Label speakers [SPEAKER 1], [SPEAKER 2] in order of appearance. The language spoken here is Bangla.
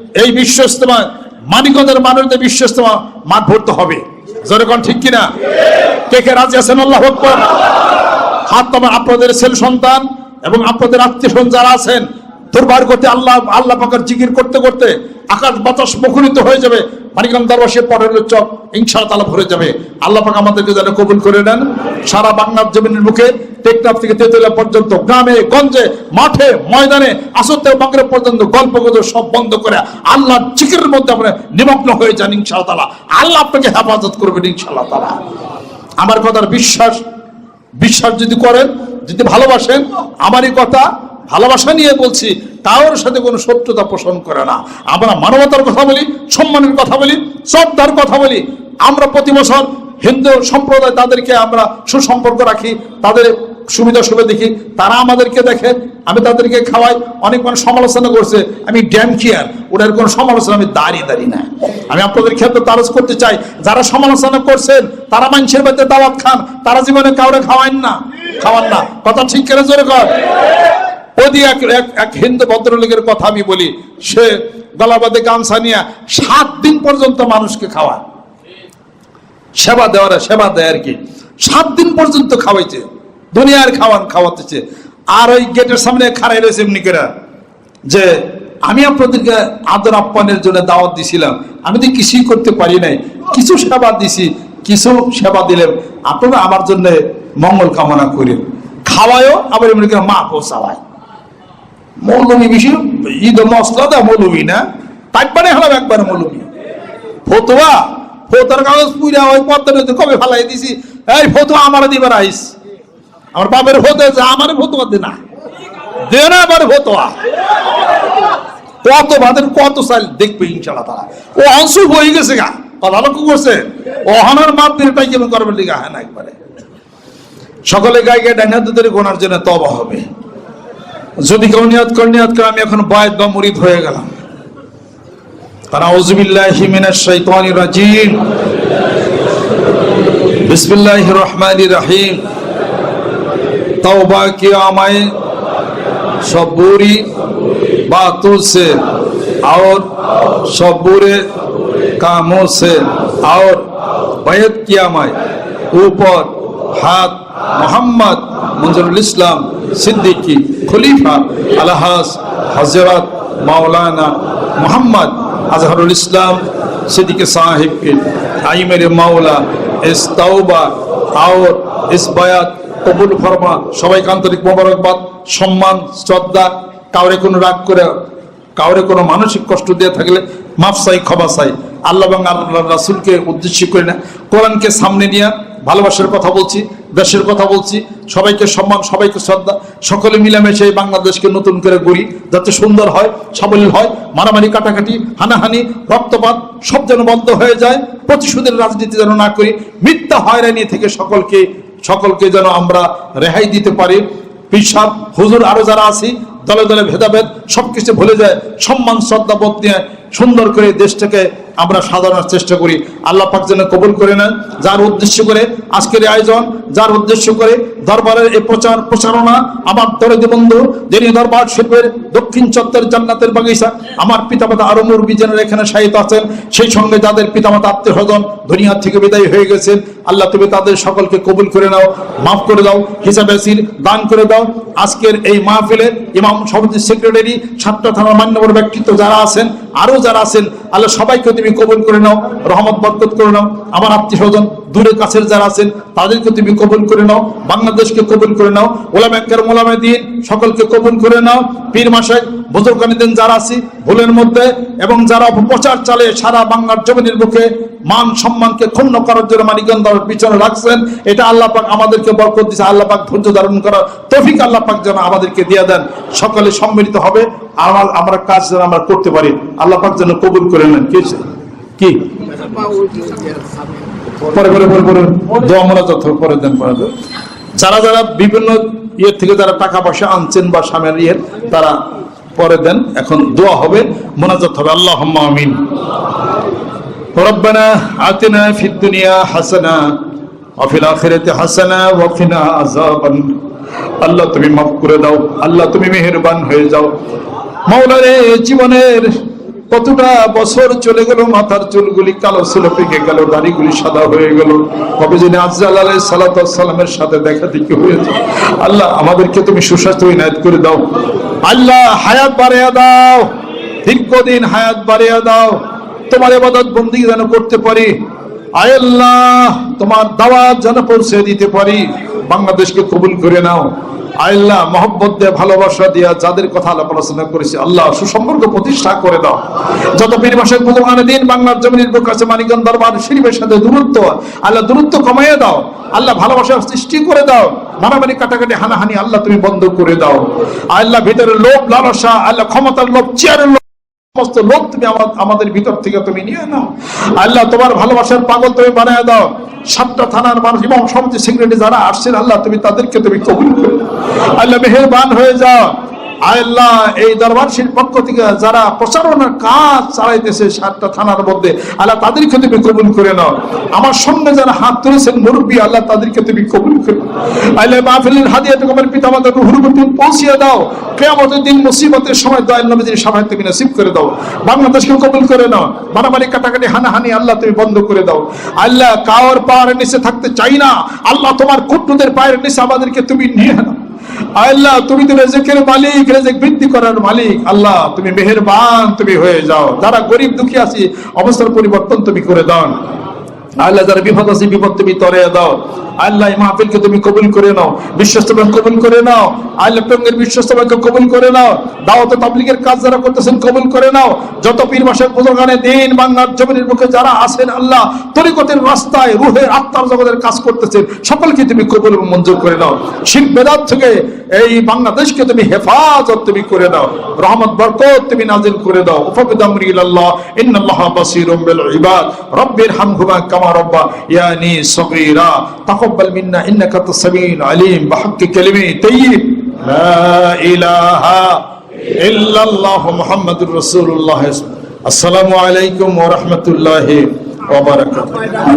[SPEAKER 1] এই বিশ্ব ইস্তেমা মানিকদের মানুষদের বিশ্ব ইস্তেমা মাঠ ভরতে হবে। যেরকম ঠিক কিনা? কে কে রাজি আছেন? আল্লাহ হাত তোমার আপনাদের ছেলে সন্তান এবং আপনাদের আত্মীয় যারা আছেন দুর্বার করতে আল্লাহ আল্লাহ পাকের জিকির করতে করতে আকাশ বাতাস মুখরিত হয়ে যাবে। মানিকগঞ্জ দরবাসে পরের চক ইনশাআল্লাহ তালা ভরে যাবে। আল্লাহ পাক আমাদেরকে যেন কবুল করে নেন। সারা বাংলার জমিনের মুখে টেকনাফ থেকে তেতুলিয়া পর্যন্ত, গ্রামে, গঞ্জে, মাঠে, ময়দানে, আসতে বাংলা পর্যন্ত গল্প গল্প সব বন্ধ করে আল্লাহ জিকিরের মধ্যে আমরা নিমগ্ন হয়ে যান ইনশাআল্লাহ তালা। আল্লাহ আপনাকে হেফাজত করবেন ইনশাআল্লাহ তালা। আমার কথার বিশ্বাস বিশ্বাস যদি করেন, যদি ভালোবাসেন, আমারই কথা ভালোবাসা নিয়ে বলছি কারোর সাথে কোনো শত্রুতা পোষণ করে না। আমরা মানবতার কথা বলি, সম্মানের কথা বলি, শ্রদ্ধার কথা বলি। আমরা প্রতি বছর হিন্দু সম্প্রদায় তাদেরকে আমরা সুসম্পর্ক রাখি, তাদের সুবিধা সুবিধা দেখি, তারা আমাদেরকে দেখে, আমি তাদেরকে খাওয়াই। অনেক মানুষ সমালোচনা করছে, আমি ড্যাম কেয়ার ওটার কোনো সমালোচনা, আমি দাঁড়িয়ে দাঁড়িয়ে না। আমি আপনাদের ক্ষেত্রে তারজ করতে চাই, যারা সমালোচনা করছেন, তারা মানুষের বাড়িতে দাওয়াত খান, তারা জীবনে কাউরে খাওয়ান না খাওয়ান না। কথা ঠিক করে জোরে কর ওদি এক, এক- হিন্দু ভদ্রলোকের কথা আমি বলি, সে গলাবাদে গামছা নিয়ে সাত দিন পর্যন্ত মানুষকে খাওয়ায় সেবা দেওয়ার, সেবা দেয় আর কি। সাত দিন পর্যন্ত খাওয়াইছে, দুনিয়ার খাওয়ান খাওয়াতেছে। আর ওই গেটের সামনে খাড়াই রয়েছে এমনি যে, আমি আপনাদেরকে আদর আপ্যায়নের জন্য দাওয়াত দিছিলাম। আমি তো কিছুই করতে পারি নাই। কিছু সেবা দিছি, কিছু সেবা দিলেন আপনারা আমার জন্য মঙ্গল কামনা করেন। খাওয়ায়ও আবার এমনি করে মা পোষাওয়ায় মৌলবী বেশি ঈদ মশলা দা মৌলবী না? তাই পারে হলাম একবার মৌলবী ফতুয়া, ফতুয়ার কাগজ পুইরা ওই পদ্মা কবে ফেলাই দিছি? এই ফতুয়া আমার দিবার আইস। আমার বাপের ফতুয়া আছে আমার ফতুয়া দে না। দে না আবার ফতুয়া। কত ভাদের কত সাল দেখবে ইনশাল্লাহ তারা ও অংশ হয়ে গেছে গা। কথা লক্ষ্য করছে? অহনার মাপ দিয়ে তাই করবেন লিগা হ্যাঁ না একবারে। সকলে গায়ে গায়ে ডাইনা দুধের গোনার জন্য তবা হবে। যদি কেউ নিয়ত করে নিয়ত করে আমি এখন বয়দ বা মুরিদ হয়ে গেলাম তারা উজবিল্লাহি মিনাশ শাইতানির রাজিম বিসমিল্লাহির রহমানির রহিম तौबा किया मैं सब बुरी बातों से और सब बुरे कामों से और बैत किया मैं ऊपर हाथ मोहम्मद मंजरुल इस्लाम सिद्दीकी खलीफा अलहास हजरत मौलाना मोहम्मद अजहरुल इस्लाम सिद्दीकी साहिब के आई मेरे मौला इस तौबा और इस बयात কবুল ফরমা সবাইকে আন্তরিক মোবারকবাদ সম্মান শ্রদ্ধা কাউরে কোনো রাগ করে কাউরে কোনো মানসিক কষ্ট দিয়ে থাকলে মাফ চাই ক্ষমা চাই আল্লাহ এবং আল্লাহ রাসুলকে উদ্দেশ্য করে না কোরআনকে সামনে নিয়ে ভালোবাসার কথা বলছি, দেশের কথা বলছি, সবাইকে সম্মান, সবাইকে শ্রদ্ধা, সকলে মিলেমিশে বাংলাদেশকে নতুন করে গড়ি, যাতে সুন্দর হয়, সাবলীল হয়, মারামারি, কাটাকাটি, হানাহানি, রক্তপাত, সব যেন বন্ধ হয়ে যায়, প্রতিশোধের রাজনীতি যেন না করি, মিথ্যা হয়রানি থেকে সকলকে সকলকে যেন আমরা রেহাই দিতে পারি। পিসাব হুজুর আরও যারা আছি, দলে দলে ভেদাভেদ সবকিছু ভুলে যায়, সম্মান, শ্রদ্ধাবোধ নিয়ে সুন্দর করে দেশটাকে আমরা সাধনার চেষ্টা করি। আল্লাহ পাক যেন কবুল করে নেন, যার উদ্দেশ্য করে আজকের আয়োজন, যার উদ্দেশ্য করে দরবারের এই প্রচার প্রচারণা, আমার দরদি বন্ধু, যিনি দরবার শিল্পের দক্ষিণ চত্বর জান্নাতের বাগিচা, আমার পিতামাতা আরও যেন এখানে সাহিত্য আছেন, সেই সঙ্গে যাদের পিতামাতা আত্মীয় স্বজন দুনিয়া থেকে বিদায়ী হয়ে গেছেন আল্লাহ, তুমি তাদের সকলকে কবুল করে নাও, মাফ করে দাও, হিসাবে আসির দান করে দাও। আজকের এই মাহফিলে ইমাম সমিতির সেক্রেটারি সাতটা থানার মান্যবর ব্যক্তিত্ব যারা আছেন আরও যারা আছেন, আল্লাহ সবাইকে তুমি কবুল করে নাও, রহমত, বরকত করে নাও। আমার আত্মীয় স্বজন, দূরে কাছের যারা আছেন, তাদেরকে তুমি কবুল করে নাও, বাংলাদেশকে কবুল করে নাও। ওলামাক্কার মোলামে দিন, সকলকে কবুল করে নাও। পীর মাসায় বুজুর্গানিদিন যারা আছি, ভুলের মধ্যে, এবং যারা অপপ্রচার চালে সারা বাংলার জমিনের বুকে মান সম্মানকে ক্ষুণ্ণ করার জন্য মানিকগঞ্জ পিছনে রাখছেন, এটা আল্লাহ পাক আমাদেরকে বরকত দিচ্ছে আল্লাহ পাক ধৈর্য ধারণ করার তফিক আল্লাহ পাক যেন আমাদেরকে দিয়ে দেন। সকলে সম্মিলিত হবে, আমার, আমরা কাজ যেন আমরা করতে পারি, আল্লাহ পাক যেন কবুল করে নেন। কি কি? পরে পরে পরে পরে। দোয়া মোনাজাত পরে দেন পরে যারা যারা বিভিন্ন ইয়ে থেকে যারা টাকা পয়সা আনছেন বা স্বামীর ইয়ের, তারা পরে দেন এখন দোয়া হবে মোনাজাত হবে আল্লাহ আমিন ربنا آتنا في الدنيا حسنة وفي الآخرة حسنة وقنا عذاب النار। আল্লাহ তুমি মাফ করে দাও আল্লাহ তুমি মেহেরবান হয়ে যাও মাওলারে জীবনের কতটা বছর চলে গেল, মাথার চুলগুলি কালো ছিল, পেকে গেল, দাড়িগুলি সাদা হয়ে গেল। কবে যিনি আজরাল আলাই সালামের সাথে দেখা দেখি হয়েছে। আল্লাহ, আমাদেরকে তুমি সুস্বাস্থ্য ইনায়ত করে দাও। আল্লাহ, হায়াত বাড়িয়ে দাও। দীর্ঘদিন হায়াত বাড়িয়ে দাও। তোমার এবাদত বন্দি যেন করতে পারি। আয় আল্লাহ, তোমার দাওয়াত যেন পৌঁছে দিতে পারি। বাংলাদেশকে কবুল করে নাও। আল্লাহ মহব্বত দিয়ে, ভালোবাসা দিয়া যাদের কথা আলাপ আলোচনা করেছে, আল্লাহ সুসম্পর্ক প্রতিষ্ঠা করে দাও। যত পীর মাসের প্রথমানে দিন, বাংলার জমিনের বুক আছে, মানিকগঞ্জ দরবার শরীফের সাথে দূরত্ব, আল্লাহ দূরত্ব কমাইয়া দাও। আল্লাহ ভালোবাসা সৃষ্টি করে দাও। মারামারি কাটাকাটি, হানাহানি আল্লাহ তুমি বন্ধ করে দাও। আল্লাহ ভিতরে লোভ, লালসা, আল্লাহ ক্ষমতার লোভ, চেয়ারের লোভ সমস্ত লোক তুমি আমাদের ভিতর থেকে তুমি নিয়ে নাও। আল্লাহ, তোমার ভালোবাসার পাগল তুমি বানায় দাও। সাতটা থানার মানুষ এবং সমিতি সেক্রেটারি যারা আসছেন, আল্লাহ, তুমি তাদেরকে তুমি কবুল করে। আল্লাহ, মেহেরবান হয়ে যাও। আল্লাহ, এই দরবারশীর পক্ষ থেকে যারা প্রচারণার কাজ চালাইতেছে সাতটা থানার মধ্যে, আল্লাহ, তাদেরকে তুমি কবুল করে নাও। আমার সামনে যারা হাত তুলেছেন, মুরব্বী, আল্লাহ, তাদেরকে তুমি কবুল করে। আল্লাহ, মাহফিলের হাদিয়া তুমি আমার পিতা হুরুপুর পৌঁছিয়ে দাও। কেয়ামতের দিন মুসিবতের সময় দয়াল নবীদের সবাই তুমি নসিব করে দাও। বাংলাদেশকে কবুল করে নাও। মারামারি কাটাকাটি হানাহানি আল্লাহ তুমি বন্ধ করে দাও। আল্লাহ কাওয়ার পাহাড়ের নিচে থাকতে চাই না। আল্লাহ তোমার কুটুদের পায়ের নিচে আমাদেরকে তুমি নিয়ে নাও। আল্লাহ তুমি তো রেজেকের মালিক, রেজেক বৃদ্ধি করার মালিক। আল্লাহ তুমি মেহেরবান তুমি হয়ে যাও। যারা গরিব দুঃখী আছি, অবস্থার পরিবর্তন তুমি করে দাও। আল্লাহ যারা বিপদ আছে, বিপদ তুমি তরে দাও। আল্লাহ মাহফিলকে তুমি কবুল করে নাও। বিশ্বস্ত ব্যাংক কবুল করে নাও। আল্লাহ টঙ্গের বিশ্বস্ত ব্যাংককে কবুল করে নাও। দাওয়াত তাবলিগের কাজ যারা করতেছেন, কবুল করে নাও। যত পীর মাসের বুজুর্গানে দিন, বাংলার জমিনের মুখে যারা আছেন, আল্লাহ তরিকতের রাস্তায়, রুহের আত্মার জগতের কাজ করতেছেন, সকলকে তুমি কবুল মঞ্জুর করে নাও। বেদাত থেকে এই বাংলাদেশকে তুমি হেফাজত তুমি করে দাও রহমত, বরকত তুমি নাজিল করে দাও। উফবিদ আমরি ইলাল্লাহ, ইন্নাল্লাহ বাসীরুম বিল ইবাদ। রব্বির হামহুমা কামা ربا رب يعني صغيرا. تقبل منا إنك أنت السميع العليم. بحق كلمة طيب. لا إله إلا الله محمد رسول الله. السلام عليكم ورحمة الله وبركاته.